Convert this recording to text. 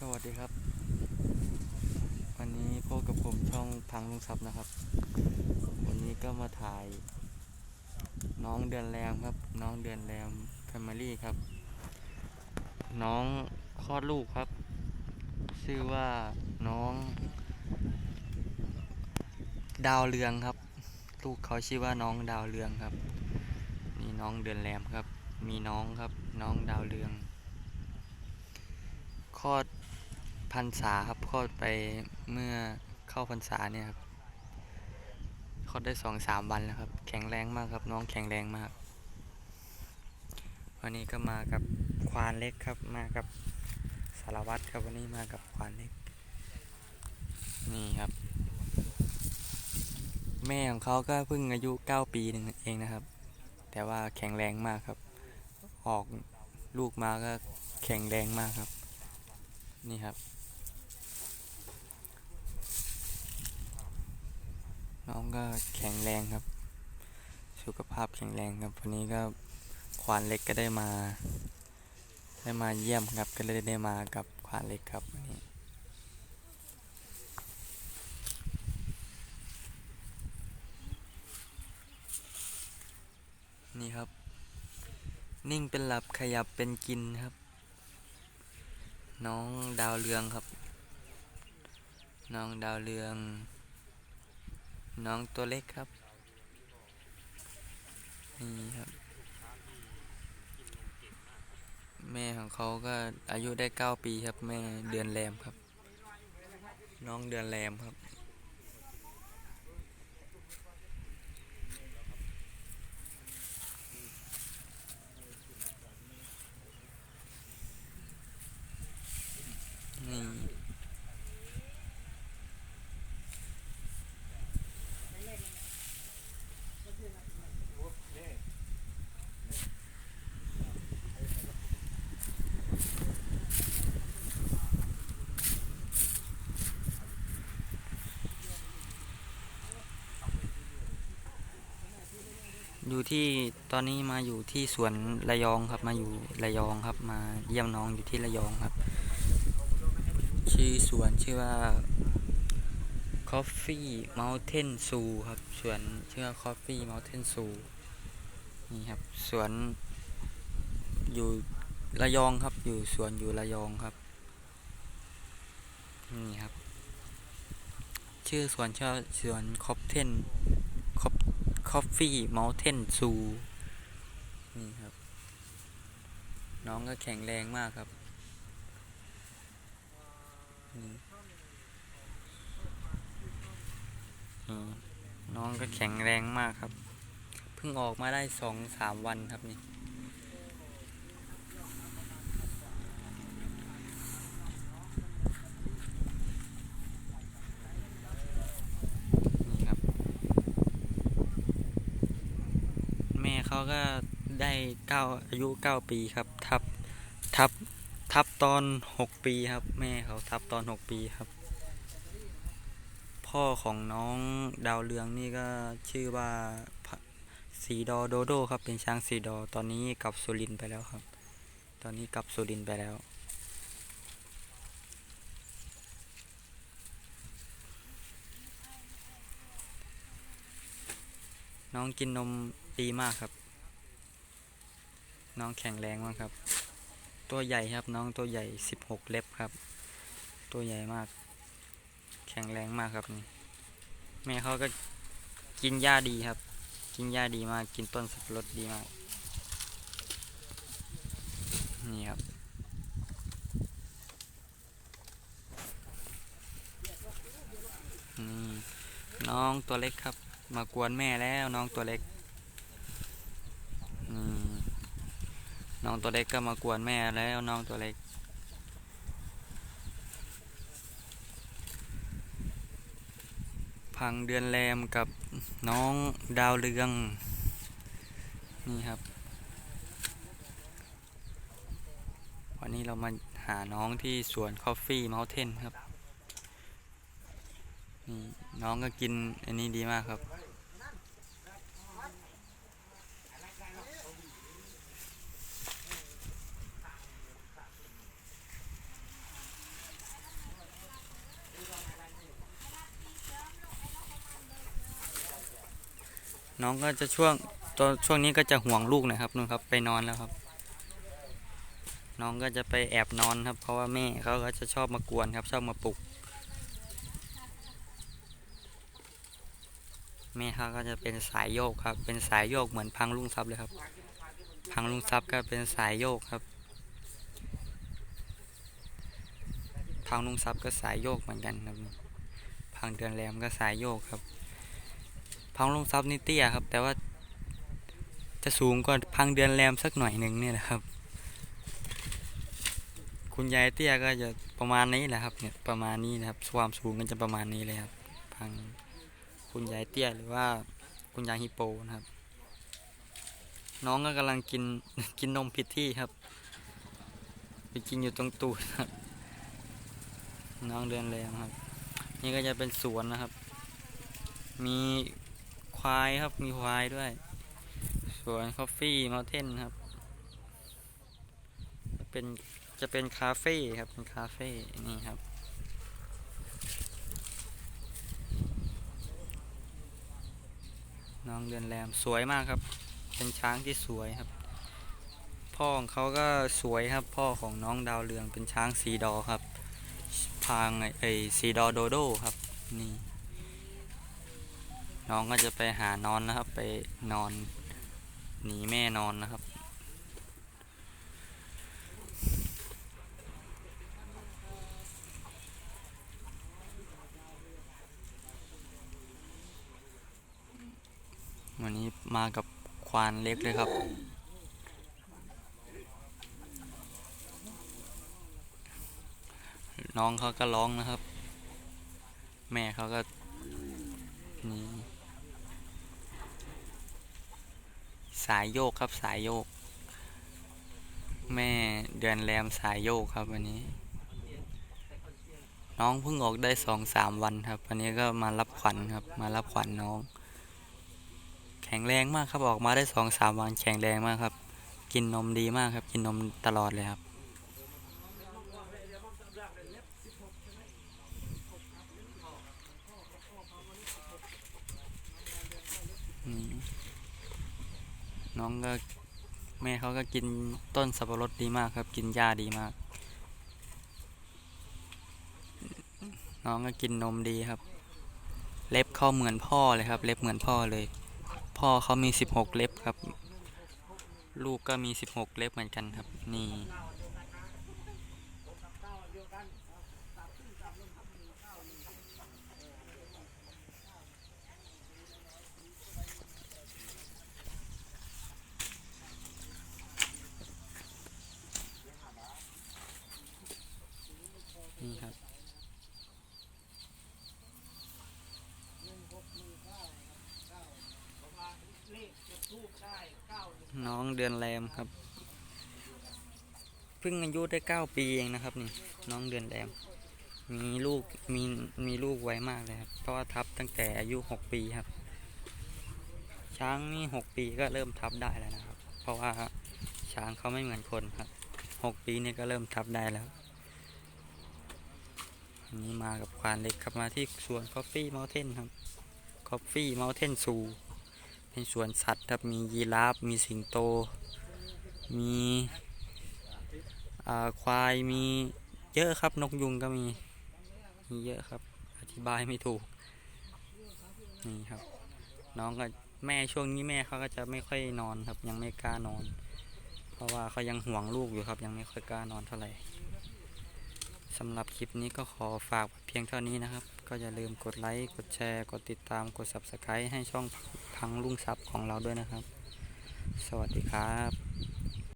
สวัสดีครับ วันนี้พบกับผมช่องพังลุงศัพนะครับ วันนี้ก็มาถ่าย น้องเดือนแรมครับ น้องเดือนแรมแฟมิลี่ครับ น้องคลอดลูกครับ ชื่อว่าน้อง ดาวเรืองครับ ลูกเขาชื่อว่าน้องดาวเรืองครับ นี่น้องเดือนแรมครับ มีน้องครับ น้องดาวเรืองคลอด พรรษาครับคลอดไปเมื่อเข้าพรรษาเนี่ยครับคลอดได้สองสามวันแล้วครับ แข็งแรงมากครับ น้องแข็งแรงมาก วันนี้ก็มากับควานเล็กครับ มากับสารวัตรครับวันนี้มากับควานเล็ก นี่ครับ แม่ของเขาก็เพิ่งอายุเก้าปีนึงเองนะครับ แต่ว่าแข็งแรงมากครับ ออกลูกมาก็แข็งแรงมากครับ นี่ครับ น้องก็แข็งแรงครับ สุขภาพแข็งแรงครับ วันนี้ก็ควานเล็กก็ได้มา ได้มาเยี่ยมครับ ก็เลยได้มากับควานเล็กครับวันนี้นี่ครับ นิ่งเป็นหลับขยับเป็นกินครับ น้องดาวเรืองครับ น้องดาวเรือง น้องตัวเล็กครับ นี่ครับ แม่ของเขาก็อายุได้เก้าปีครับ แม่เดือนแรมครับ น้องเดือนแรมครับนี่ อยู่ที่ตอนนี้มาอยู่ที่สวนระยองครับ มาอยู่ระยองครับ มาเยี่ยมน้องอยู่ที่ระยองครับ ชื่อสวนชื่อว่า Coffee Mountain Zoo ครับสวนชื่อว่า Coffee Mountain Zoo นี่ครับสวนอยู่ระยองครับ อยู่สวนอยู่ระยองครับนี่ครับ ชื่อสวนชื่อสวน c o p t e n Coffee Mountain Zoo นี่ครับ น้องก็แข็งแรงมากครับน้องก็แข็งแรงมากครับ เพิ่งออกมาได้สองสามวันครับนี่ นี่ครับ แม่ เขาก็ได้เก้าอายุเก้าปีครับ ทับทับทับตอนหกปีครับ แม่เขาทับตอนหกปีครับ พ่อของน้องดาวเรืองนี่ก็ชื่อว่าสีดอโดโดครับเป็นช้างสีดอตอนนี้กลับสุรินไปแล้วครับ ตอนนี้กลับสุรินไปแล้ว น้องกินนมดีมากครับ น้องแข็งแรงมากครับ ตัวใหญ่ครับน้องตัวใหญ่สิบหกเล็บครับ ตัวใหญ่มาก แข็งแรงมากครับนี่แม่เขาก็กินหญ้าดีครับ กินหญ้าดีมากกินต้นสับปะรดดีมากนี่ครับนี่น้องตัวเล็กครับ มากวนแม่แล้วน้องตัวเล็ก น้องตัวเล็กก็มากวนแม่แล้วน้องตัวเล็ก พังเดือนแรมกับน้องดาวเรือง นี่ครับ วันนี้เรามาหาน้องที่สวน Coffee Mountain ครับ นี่น้องก็กินอันนี้ดีมากครับ น้องก็จะช่วงตอนช่วงนี้ก็จะห่วงลูกนะครับนู่นครับไปนอนแล้วครับ น้องก็จะไปแอบนอนครับ เพราะว่าแม่เขาก็จะชอบมากวนครับชอบมาปลุก แม่เขาก็จะเป็นสายโยกครับ เป็นสายโยกเหมือนพังลุงทรัพย์เลยครับ พังลุงทรัพย์ก็เป็นสายโยกครับ พังลุงทรัพย์ก็สายโยกเหมือนกันครับ พังเดือนแรมก็สายโยกครับ พังลงทรัพย์นี่เตี้ยครับ แต่ว่าจะสูงกว่าพังเดือนแรมสักหน่อยหนึ่งนี่แหละครับ คุณยายเตี้ยก็จะประมาณนี้แหละครับเนี่ยประมาณนี้นะครับความสูงก็จะประมาณนี้เลยครับ พังคุณยายเตี้ยหรือว่าคุณยายฮิโปนะครับ น้องก็กำลังกินกินนมผิดที่ครับ ไปกินอยู่ตรงตูดครับน้องเดินแรงครับ นี่ก็จะเป็นสวนนะครับ มี ควายครับ มีควายด้วย สวนคอฟฟี่ม u เทนครับ เป็นจะเป็นคาเฟ่ครับ เป็นคาเฟ่ นี่ครับ น้องเดือนแรมสวยมากครับ เป็นช้างที่สวยครับ พ่อของเขาก็สวยครับ พ่อของน้องดาวเรืองเป็นช้างสีดอครับพางไอไอสีดอโดโดครับ นี่ น้องก็จะไปหานอนนะครับ ไปนอนหนีแม่นอนนะครับ วันนี้มากับควานเล็กเลยครับน้องเขาก็ร้องนะครับ แม่เขาก็นี่ สายโยกครับสายโยก แม่เดือนแรมสายโยกครับวันนี้ น้องเพิ่งออกได้สองสามวันครับ วันนี้ก็มารับขวัญครับ มารับขวัญน้อง แข็งแรงมากครับออกมาได้สองสามวันแข็งแรงมากครับ กินนมดีมากครับ กินนมตลอดเลยครับ นี่ น้องก็แม่เขาก็กินต้นสับปะรดดีมากครับ กินหญ้าดีมาก น้องก็กินนมดีครับ เล็บเขาเหมือนพ่อเลยครับ เล็บเหมือนพ่อเลย พ่อเขามีสิบหกเล็บครับ ลูกก็มีสิบหกเล็บเหมือนกันครับ นี่ เดือนแรมครับ เพิ่งอายุได้เก้าปีเองนะครับนี่น้องเดือนแรม มีลูกมีมีลูกไวมากเลยครับ เพราะว่าทับตั้งแต่อายุหกปีครับ ช้างนี่หกปีก็เริ่มทับได้แล้วนะครับ เพราะว่าช้างเขาไม่เหมือนคนครับหกปีนี่ก็เริ่มทับได้แล้วนี้มากับควานเล็กครับมาที่สวน Coffee Mountain ครับ Coffee Mountain Zoo เป็นสวนสัตว์ครับมียีราฟมีสิงโต มีควายมีเยอะครับนกยุงก็มีมีเยอะครับ อธิบายไม่ถูกนี่ครับ น้องก็แม่ช่วงนี้แม่เขาก็จะไม่ค่อยนอนครับ ยังไม่กล้านอน เพราะว่าเขายังห่วงลูกอยู่ครับ ยังไม่ค่อยกล้านอนเท่าไหร่ สำหรับคลิปนี้ก็ขอฝากเพียงเท่านี้นะครับ ก็อย่าลืมกดไลค์กดแชร์ กดติดตามกด Subscribe ให้ช่องพังลุงซับของเราด้วยนะครับ สวัสดีครับ